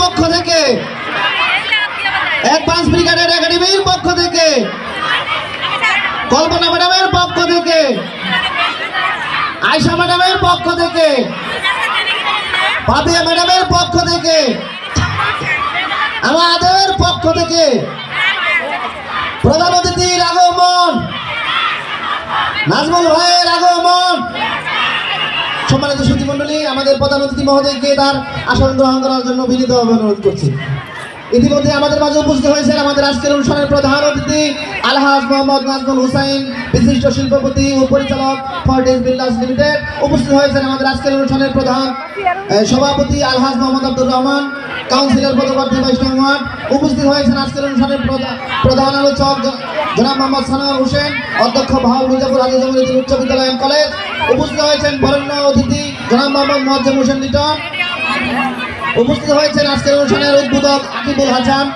পক্ষ থেকে। অ্যাডভান্স ব্রিগেডের একাডেমির পক্ষ থেকে। কল্পনা ম্যাডামের পক্ষ থেকে। আয়শা ম্যাডামের পক্ষ থেকে। পাপিয়া ম্যাডামের পক্ষ থেকে। আমাদের পক্ষ থেকে। প্রধান অতিথির আগমন। নাজমুল ভাইয়ের আগমন। সম্মানিত সুধী মন্ডলী আমাদের প্রধান অতিথি মহোদয়কে তার আসন গ্রহণ করার জন্য বিনীতভাবে অনুরোধ করছি। ইতিমধ্যে আমাদের মাঝে উপস্থিত হয়েছেন আমাদের আজকের অনুষ্ঠানের প্রধান অতিথি, আলহাজ মোহাম্মদ নাজমুল হুসাইন, বিশিষ্ট শিল্পপতি ও পরিচালক ফর্টিস বিল্ডার্স লিমিটেড। উপস্থিত হয়েছেন আমাদের আজকের অনুষ্ঠানের প্রধান সভাপতি আলহাজ মোহাম্মদ আব্দুর রহমান, কাউন্সিলর পদপ্রার্থী বৈষ্ণব উপস্থিত হয়েছেন আজকের অনুষ্ঠানের প্রধা- প্রধান আলোচক জনাব মোহাম্মদ সানোয়ার হোসেন, অধ্যক্ষ ভাও মির্জাপুর আলী জমির উচ্চ বিদ্যালয় কলেজ। উপস্থিত হয়েছেন বরেণ্য অতিথি জনাব মোহাম্মদ মোয়াজ্জেম হোসেন লিটন। উপস্থিত হয়েছেন আজকের অনুষ্ঠানের উদ্বোধক আকিবুল হাসান।